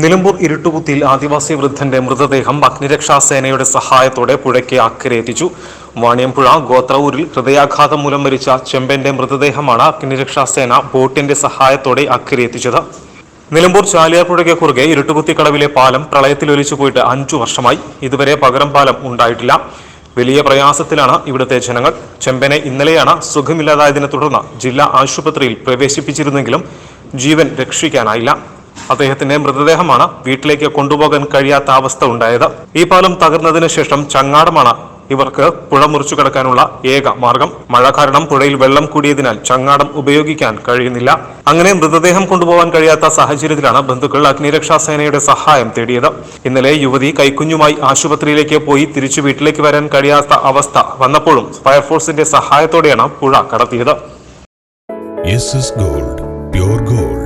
നിലമ്പൂർ ഇരുട്ടുകുത്തിയിൽ ആദിവാസി വൃദ്ധന്റെ മൃതദേഹം അഗ്നിരക്ഷാ സേനയുടെ സഹായത്തോടെ പുഴയ്ക്ക് അക്കരെ എത്തിച്ചു വാണിയമ്പുഴ ഗോത്രഊരിൽ ഹൃദയാഘാതം മൂലം മരിച്ച ചെമ്പന്റെ മൃതദേഹമാണ് അഗ്നിരക്ഷാ സേന ബോട്ടിന്റെ സഹായത്തോടെ അക്കരെ എത്തിച്ചത് നിലമ്പൂർ ചാലിയാർപുഴയ്ക്ക് കുറുകെ ഇരുട്ടുകുത്തിക്കടവിലെ പാലം പ്രളയത്തിൽ ഒലിച്ചുപോയിട്ട് അഞ്ചു വർഷമായി. ഇതുവരെ പകരം പാലം ഉണ്ടായിട്ടില്ല. വലിയ പ്രയാസത്തിലാണ് ഇവിടുത്തെ ജനങ്ങൾ. ചെമ്പനെ ഇന്നലെയാണ് സുഖമില്ലാതായതിനെ തുടർന്ന് ജില്ലാ ആശുപത്രിയിൽ പ്രവേശിപ്പിച്ചിരുന്നെങ്കിലും ജീവൻ രക്ഷിക്കാനായില്ല. അദ്ദേഹത്തിന്റെ മൃതദേഹമാണ് വീട്ടിലേക്ക് കൊണ്ടുപോകാൻ കഴിയാത്ത അവസ്ഥ ഉണ്ടായത്. ഈ പാലം തകർന്നതിന് ശേഷം ചങ്ങാടമാണ് ഇവർക്ക് പുഴ മുറിച്ചു കടക്കാനുള്ള ഏക മാർഗം. മഴ കാരണം പുഴയിൽ വെള്ളം കൂടിയതിനാൽ ചങ്ങാടം ഉപയോഗിക്കാൻ കഴിയുന്നില്ല. അങ്ങനെ മൃതദേഹം കൊണ്ടുപോകാൻ കഴിയാത്ത സാഹചര്യത്തിലാണ് ബന്ധുക്കൾ അഗ്നിരക്ഷാ സേനയുടെ സഹായം തേടിയത്. ഇന്നലെ യുവതി കൈക്കുഞ്ഞുമായി ആശുപത്രിയിലേക്ക് പോയി തിരിച്ചു വീട്ടിലേക്ക് വരാൻ കഴിയാത്ത അവസ്ഥ വന്നപ്പോഴും ഫയർഫോഴ്സിന്റെ സഹായത്തോടെയാണ് പുഴ കടത്തിയത്. Gold pure gold